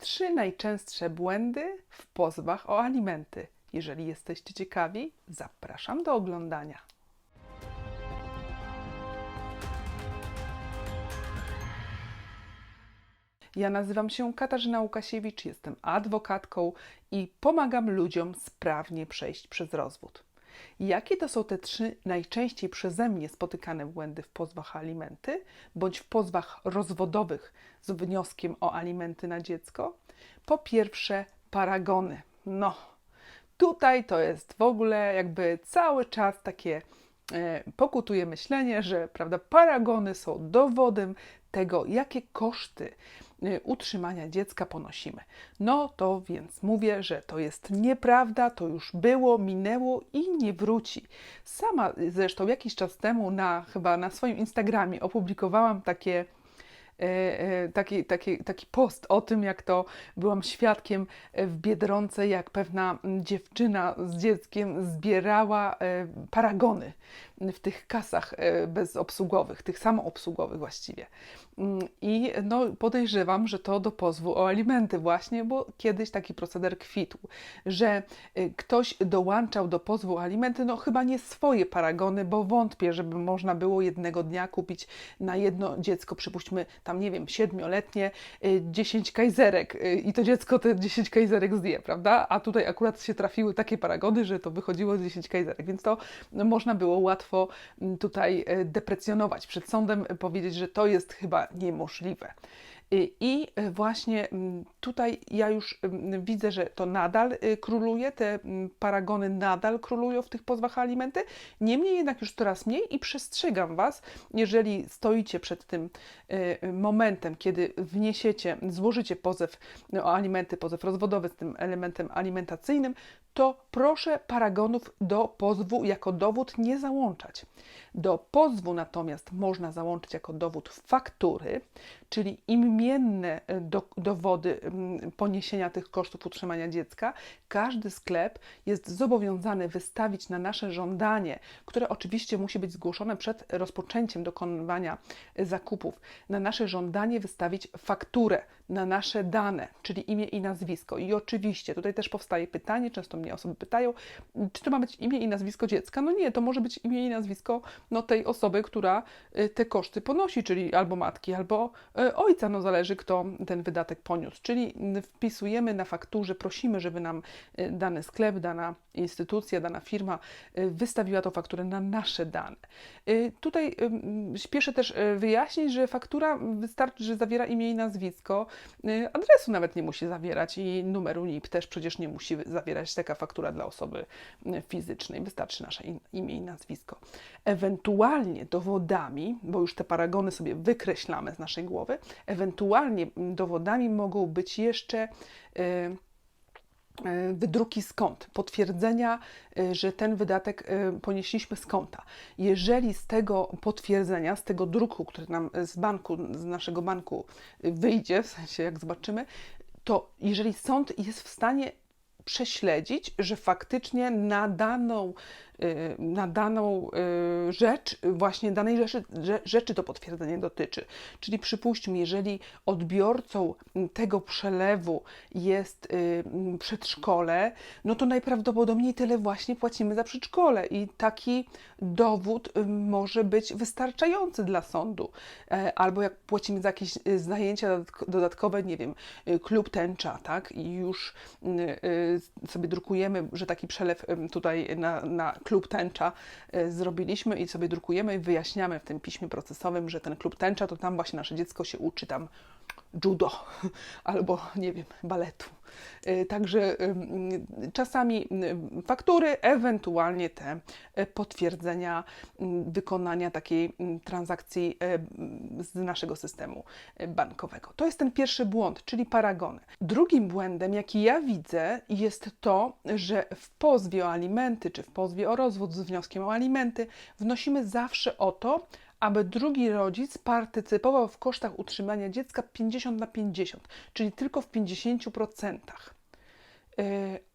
Trzy najczęstsze błędy w pozwach o alimenty. Jeżeli jesteście ciekawi, zapraszam do oglądania. Ja nazywam się Katarzyna Łukasiewicz, jestem adwokatką i pomagam ludziom sprawnie przejść przez rozwód. Jakie to są te trzy najczęściej przeze mnie spotykane błędy w pozwach alimenty bądź w pozwach rozwodowych z wnioskiem o alimenty na dziecko? Po pierwsze, paragony. No, tutaj to jest w ogóle jakby cały czas takie e, pokutuje myślenie, że prawda, paragony są dowodem tego, jakie koszty utrzymania dziecka ponosimy. No to więc mówię, że to jest nieprawda, to już było, minęło i nie wróci. Sama zresztą jakiś czas temu na chyba na swoim Instagramie opublikowałam takie e, e, taki, taki, taki post o tym, jak to byłam świadkiem w Biedronce, jak pewna dziewczyna z dzieckiem zbierała e, paragony w tych kasach e, bezobsługowych, tych samoobsługowych właściwie. Mm, I no, podejrzewam, że to do pozwu o alimenty właśnie, bo kiedyś taki proceder kwitł, że e, ktoś dołączał do pozwu o alimenty, no chyba nie swoje paragony, bo wątpię, żeby można było jednego dnia kupić na jedno dziecko, przypuśćmy tam, nie wiem, siedmioletnie, y, 10 kajzerek y, i to dziecko te 10 kajzerek zje, prawda? A tutaj akurat się trafiły takie paragony, że to wychodziło z 10 kajzerek, więc to no, można było łatwo mm, tutaj e, deprecjonować przed sądem, e, powiedzieć, że to jest chyba niemożliwe. Y, I y, właśnie mm, tutaj ja już mm, widzę, że to nadal y, króluje, te mm, paragony nadal królują w tych pozwach alimenty. Niemniej jednak już coraz mniej i przestrzegam Was, jeżeli stoicie przed tym momentem, kiedy wniesiecie, złożycie pozew o alimenty, pozew rozwodowy z tym elementem alimentacyjnym, to proszę paragonów do pozwu jako dowód nie załączać. Do pozwu natomiast można załączyć jako dowód faktury, czyli imienne e, do, dowody mm, poniesienia tych kosztów utrzymania dziecka. Każdy sklep jest zobowiązany wystawić na nasze żądanie, które oczywiście musi być zgłoszone przed rozpoczęciem dokonywania e, zakupów, na nasze żądanie wystawić fakturę na nasze dane, czyli imię i nazwisko. I oczywiście tutaj też powstaje pytanie, często mnie osoby pytają, czy to ma być imię i nazwisko dziecka? No nie, to może być imię i nazwisko no, tej osoby, która y, te koszty ponosi, czyli albo matki, albo y, ojca, no zależy kto ten wydatek poniósł. Czyli wpisujemy na fakturze, prosimy, żeby nam dany sklep, dana instytucja, dana firma wystawiła tą fakturę na nasze dane. Tutaj śpieszę też wyjaśnić, że faktura wystarczy, że zawiera imię i nazwisko, adresu nawet nie musi zawierać i numeru NIP też przecież nie musi zawierać taka faktura dla osoby fizycznej. Wystarczy nasze imię i nazwisko. Ewentualnie dowodami, bo już te paragony sobie wykreślamy z naszej głowy, ewentualnie dowodami mogą być jeszcze wydruki z kont, potwierdzenia, że ten wydatek ponieśliśmy z konta. Jeżeli z tego potwierdzenia, z tego druku, który nam z banku, z naszego banku wyjdzie, w sensie jak zobaczymy, to jeżeli sąd jest w stanie prześledzić, że faktycznie na daną na daną y, rzecz, właśnie danej rzeczy, rzeczy to potwierdzenie dotyczy. Czyli przypuśćmy, jeżeli odbiorcą tego przelewu jest y, przedszkole, no to najprawdopodobniej tyle właśnie płacimy za przedszkole i taki dowód może być wystarczający dla sądu. E, albo jak płacimy za jakieś zajęcia dodatkowe, nie wiem, klub tęcza, tak, i już sobie drukujemy, że taki przelew tutaj na, na klub tęcza y, zrobiliśmy i sobie drukujemy i wyjaśniamy w tym piśmie procesowym, że ten klub tęcza to tam właśnie nasze dziecko się uczy tam judo albo nie wiem, baletu. Y, także czasami faktury, ewentualnie te y, potwierdzenia wykonania takiej transakcji z naszego systemu bankowego. To jest ten pierwszy błąd, czyli paragony. Drugim błędem, jaki ja widzę, jest to, że w pozwie o alimenty czy w pozwie o rozwód z wnioskiem o alimenty wnosimy zawsze o to, aby drugi rodzic partycypował w kosztach utrzymania dziecka 50 na 50, czyli tylko w 50%.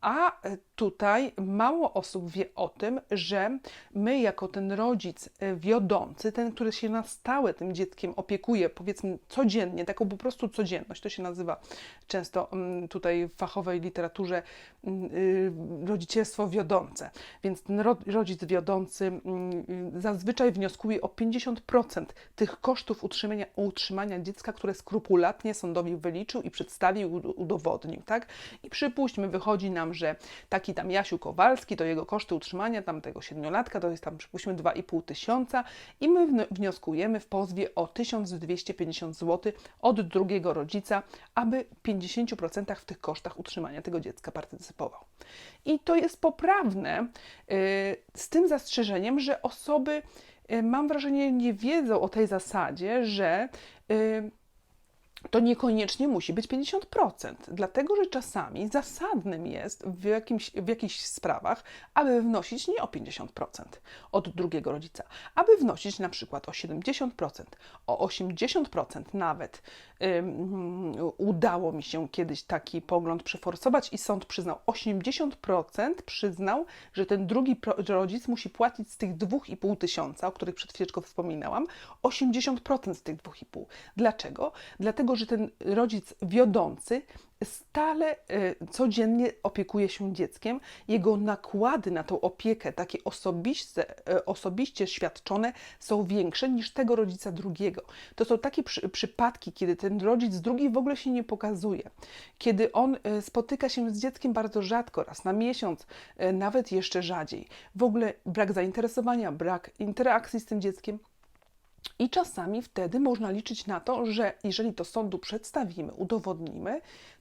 A e, tutaj mało osób wie o tym, że my, jako ten rodzic e, wiodący, ten, który się na stałe tym dzieckiem opiekuje, powiedzmy codziennie, taką po prostu codzienność, to się nazywa często mm, tutaj w fachowej literaturze mm, y, rodzicielstwo wiodące. Więc ten ro- rodzic wiodący mm, y, zazwyczaj wnioskuje o 50% tych kosztów utrzymania, utrzymania dziecka, które skrupulatnie sądowi wyliczył i przedstawił, ud- udowodnił, tak? I przypuśćmy, wychodzi nam, że taki tam Jasiu Kowalski, to jego koszty utrzymania tamtego siedmiolatka to jest tam przypuśćmy 2,5 tysiąca i my wnioskujemy w pozwie o 1250 zł od drugiego rodzica, aby w 50% w tych kosztach utrzymania tego dziecka partycypował. I to jest poprawne yy, z tym zastrzeżeniem, że osoby, yy, mam wrażenie, nie wiedzą o tej zasadzie, że yy, to niekoniecznie musi być 50%, dlatego że czasami zasadnym jest w, jakimś, w jakichś sprawach, aby wnosić nie o 50% od drugiego rodzica, aby wnosić na przykład o 70%, o 80% nawet. Udało mi się kiedyś taki pogląd przeforsować i sąd przyznał 80% przyznał, że ten drugi rodzic musi płacić z tych 2,5 tysiąca, o których przed chwileczką wspominałam, 80% z tych 2,5. Dlaczego? Dlatego, że ten rodzic wiodący stale y, codziennie opiekuje się dzieckiem. Jego nakłady na tą opiekę, takie osobiste, y, osobiście świadczone, są większe niż tego rodzica drugiego. To są takie przy, przypadki, kiedy ten rodzic drugi w ogóle się nie pokazuje, kiedy on y, spotyka się z dzieckiem bardzo rzadko, raz na miesiąc, nawet jeszcze rzadziej. W ogóle brak zainteresowania, brak interakcji z tym dzieckiem. I czasami wtedy można liczyć na to, że jeżeli to sądu przedstawimy, udowodnimy,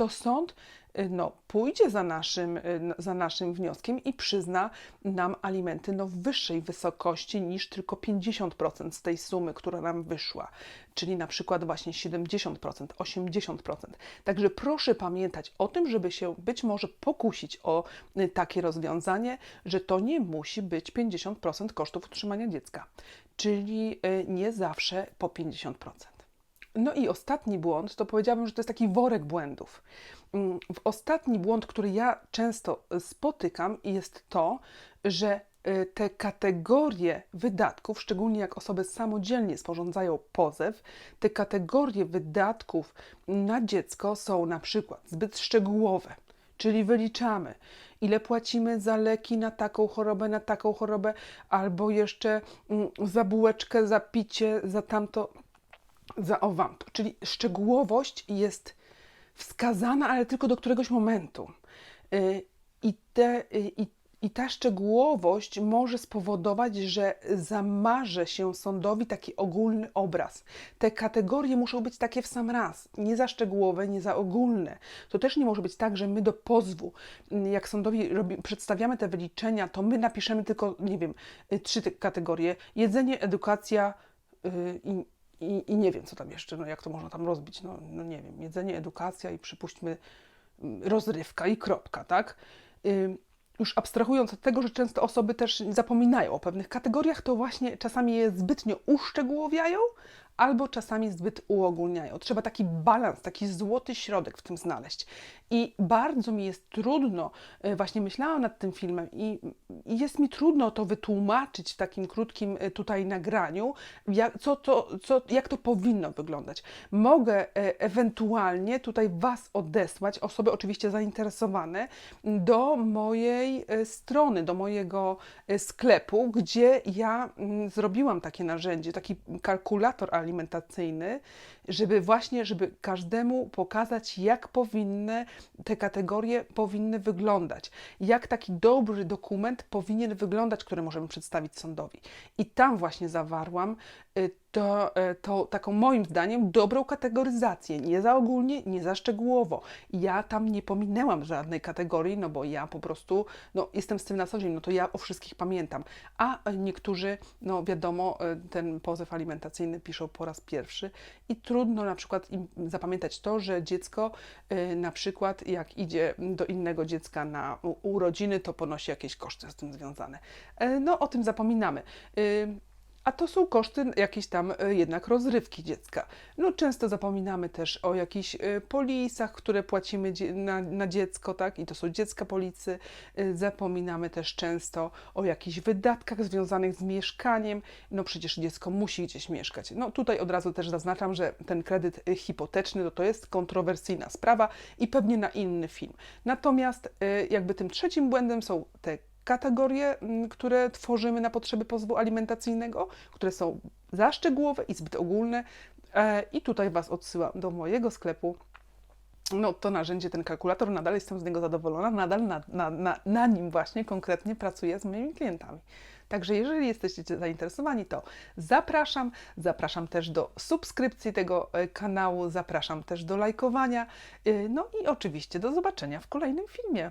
to sąd y, no, pójdzie za naszym, y, za naszym wnioskiem i przyzna nam alimenty no, w wyższej wysokości niż tylko 50% z tej sumy, która nam wyszła, czyli na przykład właśnie 70%, 80%. Także proszę pamiętać o tym, żeby się być może pokusić o y, takie rozwiązanie, że to nie musi być 50% kosztów utrzymania dziecka, czyli nie zawsze po 50%. No i ostatni błąd, to powiedziałabym, że to jest taki worek błędów. Mm, W ostatni błąd, który ja często spotykam, jest to, że y, te kategorie wydatków, szczególnie jak osoby samodzielnie sporządzają pozew, te kategorie wydatków na dziecko są na przykład zbyt szczegółowe, czyli wyliczamy, ile płacimy za leki na taką chorobę, na taką chorobę, albo jeszcze mm, za bułeczkę, za picie, za tamto za owamto. Czyli szczegółowość jest wskazana, ale tylko do któregoś momentu. Y, I, te, y, i, I ta szczegółowość może spowodować, że zamarzy się sądowi taki ogólny obraz. Te kategorie muszą być takie w sam raz, nie za szczegółowe, nie za ogólne. To też nie może być tak, że my do pozwu, y, jak sądowi robi, przedstawiamy te wyliczenia, to my napiszemy tylko, nie wiem, trzy te kategorie: jedzenie, edukacja i i, I nie wiem, co tam jeszcze, no jak to można tam rozbić, no, no nie wiem, jedzenie, edukacja i przypuśćmy mm, rozrywka i kropka, tak? Już abstrahując od tego, że często osoby też zapominają o pewnych kategoriach, to właśnie czasami je zbytnio uszczegółowiają, albo czasami zbyt uogólniają. Trzeba taki balans, taki złoty środek w tym znaleźć. I bardzo mi jest trudno, e, właśnie myślałam nad tym filmem i jest mi trudno to wytłumaczyć w takim krótkim e, tutaj nagraniu, jak, co to, co, jak to powinno wyglądać. Mogę e, ewentualnie tutaj Was odesłać, osoby oczywiście zainteresowane, do mojej strony, do mojego sklepu, gdzie ja mm, zrobiłam takie narzędzie, taki kalkulator alimentacyjny, żeby właśnie, żeby każdemu pokazać, jak powinny te kategorie powinny wyglądać, jak taki dobry dokument powinien wyglądać, który możemy przedstawić sądowi. I tam właśnie zawarłam y, to, y, to taką moim zdaniem dobrą kategoryzację, nie za ogólnie, nie za szczegółowo. Ja tam nie pominęłam żadnej kategorii, no bo ja po prostu no, jestem z tym na co dzień, no to ja o wszystkich pamiętam. A niektórzy, no wiadomo, y, ten pozew alimentacyjny piszą po raz pierwszy i trudno na przykład zapamiętać to, że dziecko y, na przykład jak idzie do innego dziecka na urodziny, to ponosi jakieś koszty z tym związane. E, No o tym zapominamy. A to są koszty jakiejś tam e, jednak rozrywki dziecka. No często zapominamy też o jakichś e, polisach, które płacimy na, na dziecko, tak? I to są dziecka polisy. E, Zapominamy też często o jakichś wydatkach związanych z mieszkaniem. No przecież dziecko musi gdzieś mieszkać. No tutaj od razu też zaznaczam, że ten kredyt hipoteczny no to jest kontrowersyjna sprawa i pewnie na inny film. Natomiast jakby tym trzecim błędem są te kategorie, mm, które tworzymy na potrzeby pozwu alimentacyjnego, które są za szczegółowe i zbyt ogólne. E, I tutaj Was odsyłam do mojego sklepu. No, to narzędzie, ten kalkulator, nadal jestem z niego zadowolona, nadal na, na, na, na nim właśnie konkretnie pracuję z moimi klientami. Także jeżeli jesteście zainteresowani, to zapraszam. Zapraszam też do subskrypcji tego e, kanału, zapraszam też do lajkowania. E, No i oczywiście do zobaczenia w kolejnym filmie.